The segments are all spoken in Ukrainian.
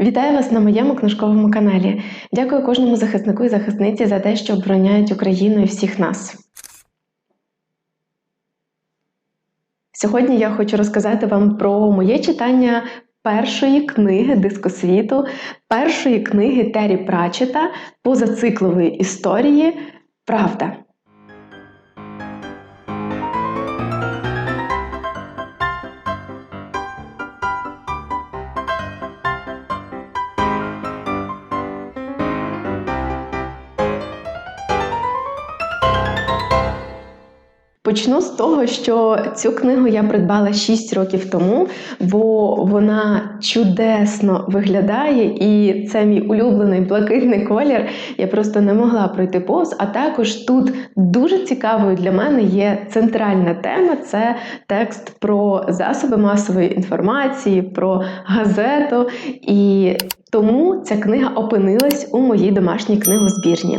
Вітаю вас на моєму книжковому каналі. Дякую кожному захиснику і захисниці за те, що обороняють Україну і всіх нас. Сьогодні я хочу розказати вам про моє читання першої книги дискосвіту, першої книги Террі Прачета позациклової історії Правда. Почну з того, що цю книгу я придбала 6 років тому, бо вона чудесно виглядає, і це мій улюблений блакитний колір. Я просто не могла пройти повз. А також тут дуже цікавою для мене є центральна тема це текст про засоби масової інформації, про газету. І тому ця книга опинилась у моїй домашній книгозбірні.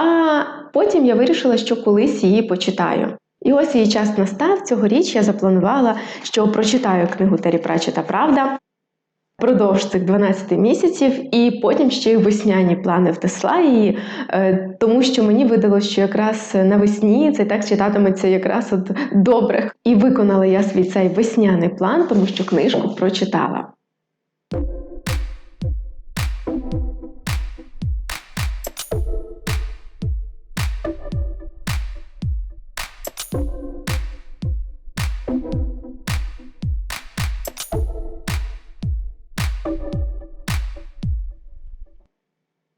А потім я вирішила, що колись її почитаю. І ось її час настав. Цьогоріч я запланувала, що прочитаю книгу Террі Пратчета Правда продовж цих 12 місяців, і потім ще й весняні плани втесла її, е, тому що мені видалося, що якраз навесні цей текст читатиметься якраз от добре. І виконала я свій цей весняний план, тому що книжку прочитала.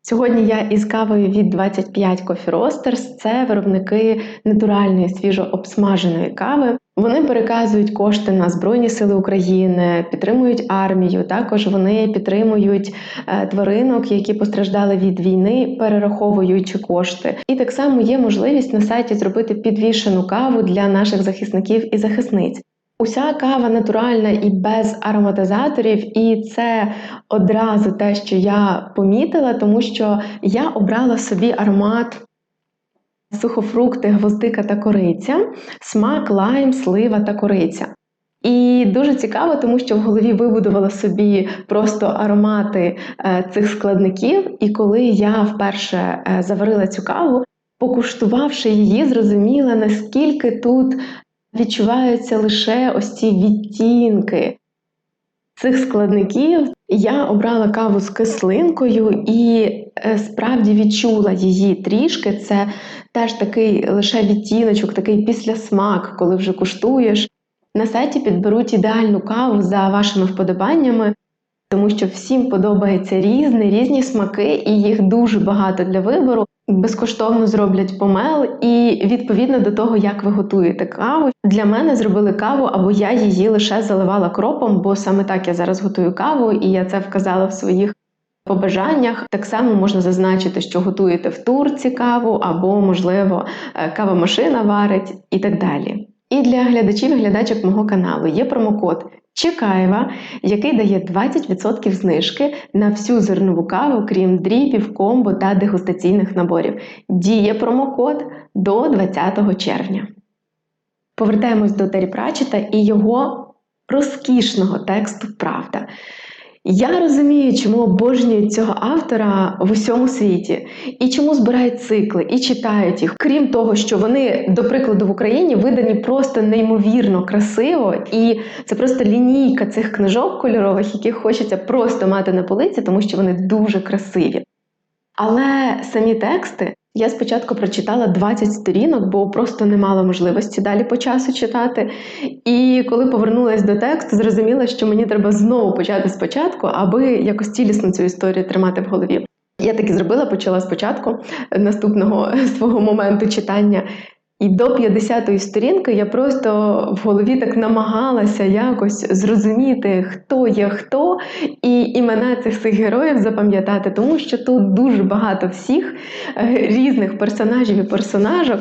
Сьогодні я із кавою від 25 Coffee Roasters. Це виробники натуральної свіжо обсмаженої кави. Вони переказують кошти на Збройні Сили України, підтримують армію. Також вони підтримують е, тваринок, які постраждали від війни, перераховуючи кошти. І так само є можливість на сайті зробити підвішену каву для наших захисників і захисниць. Уся кава натуральна і без ароматизаторів, і це одразу те, що я помітила, тому що я обрала собі аромат сухофрукти, гвоздика та кориця, смак, лайм, слива та кориця. І дуже цікаво, тому що в голові вибудувала собі просто аромати е, цих складників. І коли я вперше е, заварила цю каву, покуштувавши її, зрозуміла, наскільки тут відчуваються лише ось ці відтінки цих складників. Я обрала каву з кислинкою і е, справді відчула її трішки. Це теж такий лише відтіночок, такий післясмак, коли вже куштуєш. На сайті підберуть ідеальну каву за вашими вподобаннями, тому що всім подобається різне, різні смаки, і їх дуже багато для вибору безкоштовно зроблять помел, і відповідно до того, як ви готуєте каву, для мене зробили каву, або я її лише заливала кропом, бо саме так я зараз готую каву, і я це вказала в своїх. Побажаннях так само можна зазначити, що готуєте в турці каву, або, можливо, е, кавомашина варить і так далі. І для глядачів і глядачок мого каналу є промокод Чекаєва, який дає 20% знижки на всю зернову каву, крім дріпів, комбо та дегустаційних наборів. Діє промокод до 20 червня. Повертаємось до Террі Прачета і його розкішного тексту Правда. Я розумію, чому обожнюють цього автора в усьому світі, і чому збирають цикли і читають їх. Крім того, що вони, до прикладу, в Україні видані просто неймовірно красиво, і це просто лінійка цих книжок кольорових, яких хочеться просто мати на полиці, тому що вони дуже красиві. Але самі тексти я спочатку прочитала 20 сторінок, бо просто не мала можливості далі по часу читати. І коли повернулася до тексту, зрозуміла, що мені треба знову почати спочатку, аби якось цілісно цю історію тримати в голові. Я так і зробила, почала спочатку наступного свого моменту читання. І до 50-ї сторінки я просто в голові так намагалася якось зрозуміти, хто є хто, і імена цих всіх героїв запам'ятати, тому що тут дуже багато всіх е, різних персонажів і персонажок.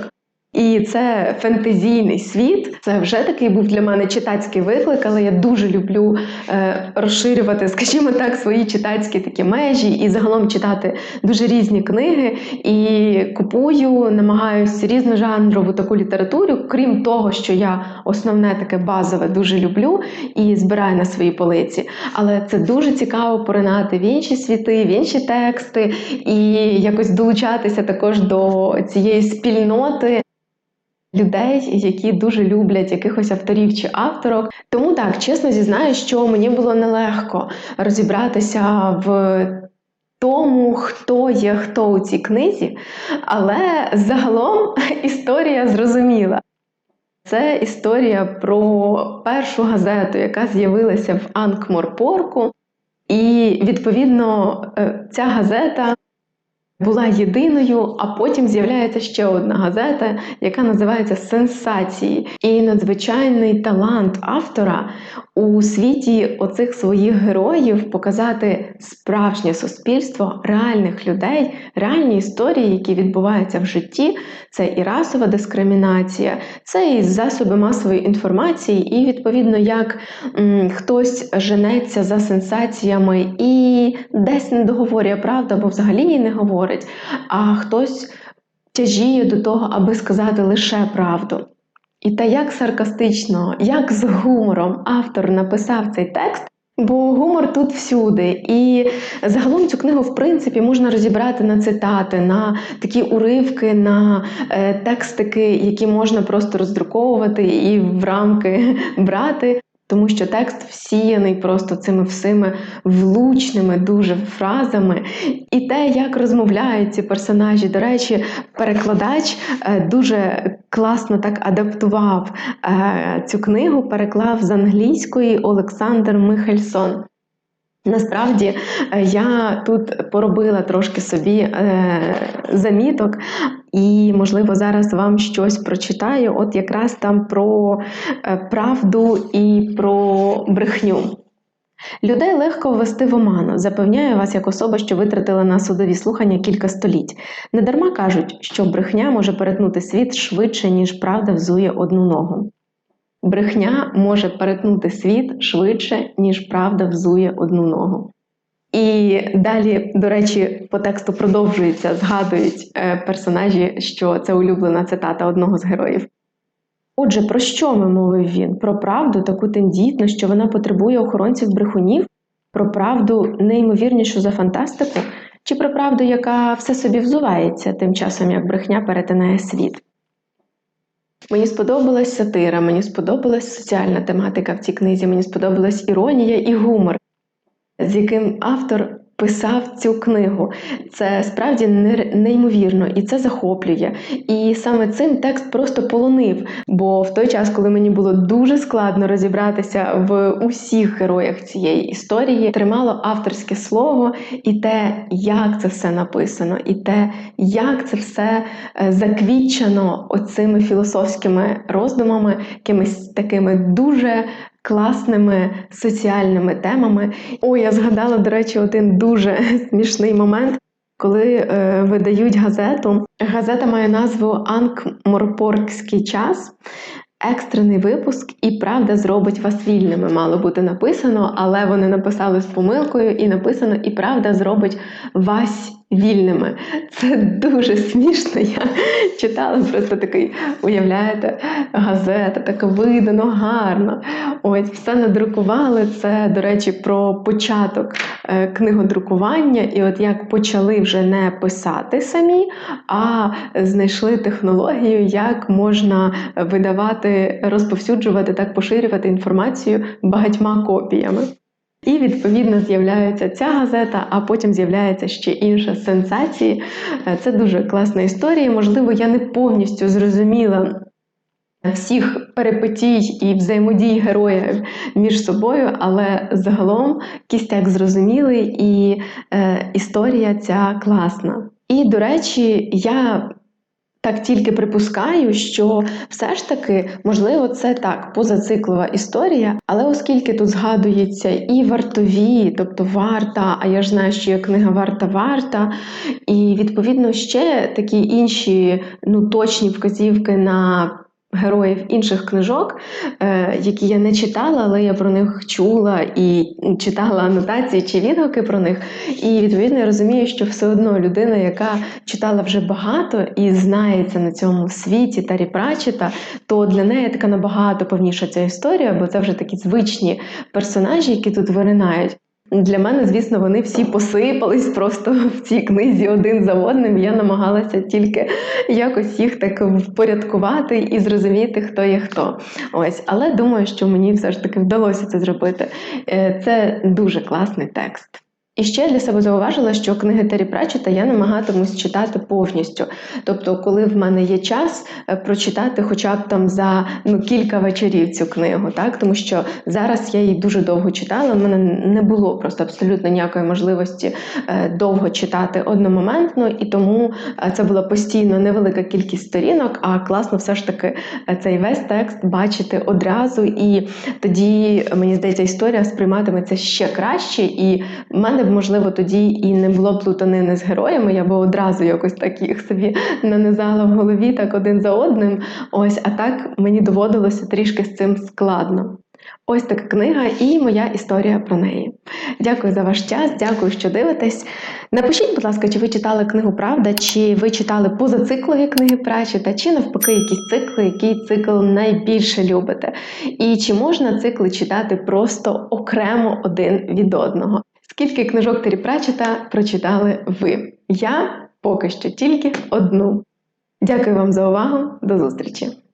І це фентезійний світ. Це вже такий був для мене читацький виклик, але я дуже люблю е, розширювати, скажімо так, свої читацькі такі межі і загалом читати дуже різні книги. І купую, намагаюся різножанрову таку літературу, крім того, що я основне таке базове дуже люблю і збираю на свої полиці. Але це дуже цікаво поринати в інші світи, в інші тексти і якось долучатися також до цієї спільноти людей, які дуже люблять якихось авторів чи авторок. Тому так, чесно зізнаю, що мені було нелегко розібратися в. Тому, хто є хто у цій книзі, але загалом історія зрозуміла. Це історія про першу газету, яка з'явилася в Анкморпорку. І відповідно е, ця газета була єдиною, а потім з'являється ще одна газета, яка називається Сенсації. І надзвичайний талант автора у світі оцих своїх героїв показати справжнє суспільство реальних людей, реальні історії, які відбуваються в житті. Це і расова дискримінація, це і засоби масової інформації, і відповідно, як м, хтось женеться за сенсаціями і десь не договорює правду, або взагалі її не говорить, а хтось тяжіє до того, аби сказати лише правду. І та як саркастично, як з гумором автор написав цей текст. Бо гумор тут всюди, і загалом цю книгу, в принципі, можна розібрати на цитати, на такі уривки, на е, текстики, які можна просто роздруковувати і в рамки брати. Тому що текст всіяний просто цими всіми влучними дуже фразами. І те, як розмовляють ці персонажі, до речі, перекладач е, дуже класно так адаптував е, цю книгу, переклав з англійської Олександр Михельсон. Насправді е, я тут поробила трошки собі е, заміток, і, можливо, зараз вам щось прочитаю, от якраз там про е, правду і про брехню. Людей легко ввести в оману, запевняю вас як особа, що витратила на судові слухання кілька століть. Недарма кажуть, що брехня може перетнути світ швидше, ніж правда взує одну ногу. Брехня може перетнути світ швидше, ніж правда взує одну ногу. І далі, до речі, по тексту продовжується, згадують е, персонажі, що це улюблена цитата одного з героїв. Отже, про що ми мовив він? Про правду таку тендітну, що вона потребує охоронців брехунів, про правду неймовірнішу за фантастику, чи про правду, яка все собі взувається, тим часом як брехня перетинає світ. Мені сподобалась сатира, мені сподобалась соціальна тематика в цій книзі, мені сподобалась іронія і гумор, з яким автор писав цю книгу. Це справді неймовірно і це захоплює. І саме цим текст просто полонив. Бо в той час, коли мені було дуже складно розібратися в усіх героях цієї історії, тримало авторське слово і те, як це все написано, і те, як це все е, заквітчено оцими філософськими роздумами, якимись такими дуже класними соціальними темами. О, я згадала, до речі, один дуже смішний момент. Коли е, видають газету, газета має назву Анкморпоркський час. Екстрений випуск і правда зробить вас вільними. Мало бути написано, але вони написали з помилкою, і написано І правда зробить вас вільними. Це дуже смішно. Я читала просто такий, уявляєте, газета, так видано гарно. Ось все надрукували. Це, до речі, про початок е, книгодрукування, і от як почали вже не писати самі, а знайшли технологію, як можна видавати, розповсюджувати, так поширювати інформацію багатьма копіями. І, відповідно, з'являється ця газета, а потім з'являється ще інша сенсації. Е, це дуже класна історія. Можливо, я не повністю зрозуміла. Всіх перипетій і взаємодій героїв між собою, але загалом кістяк зрозумілий, і е, історія ця класна. І, до речі, я Так тільки припускаю, що все ж таки, можливо, це так позациклова історія, але оскільки тут згадується і вартові, тобто варта, а я ж знаю, що є книга Варта варта, і відповідно ще такі інші ну, точні вказівки на. Героїв інших книжок, е, які я не читала, але я про них чула і читала анотації чи відгуки про них. І відповідно я розумію, що все одно людина, яка читала вже багато і знається на цьому світі Тарі Прачета, то для неї така набагато повніша ця історія, бо це вже такі звичні персонажі, які тут виринають. Для мене, звісно, вони всі посипались просто в цій книзі один за одним. Я намагалася тільки якось їх так впорядкувати і зрозуміти, хто є хто. Ось, але думаю, що мені все ж таки вдалося це зробити. Е, Це дуже класний текст. І ще для себе зауважила, що книги Террі Пратчета я намагатимусь читати повністю. Тобто, коли в мене є час е, прочитати хоча б там за ну, кілька вечорів цю книгу, так тому що зараз я її дуже довго читала. в мене не було просто абсолютно ніякої можливості е, довго читати одномоментно, і тому е, це була постійно невелика кількість сторінок, а класно все ж таки цей весь текст бачити одразу. І тоді мені здається, історія сприйматиметься ще краще. І в мене можливо, тоді і не було плутанини з героями. Я би одразу якось так їх собі нанизала в голові так один за одним. Ось, а так мені доводилося трішки з цим складно. Ось така книга і моя історія про неї. Дякую за ваш час, дякую, що дивитесь. Напишіть, будь ласка, чи ви читали книгу Правда, чи ви читали позациклові книги Пратчета, чи навпаки якісь цикли, який цикл найбільше любите. І чи можна цикли читати просто окремо один від одного? Скільки книжок Террі Пречета прочитали ви? Я поки що тільки одну. Дякую вам за увагу. До зустрічі!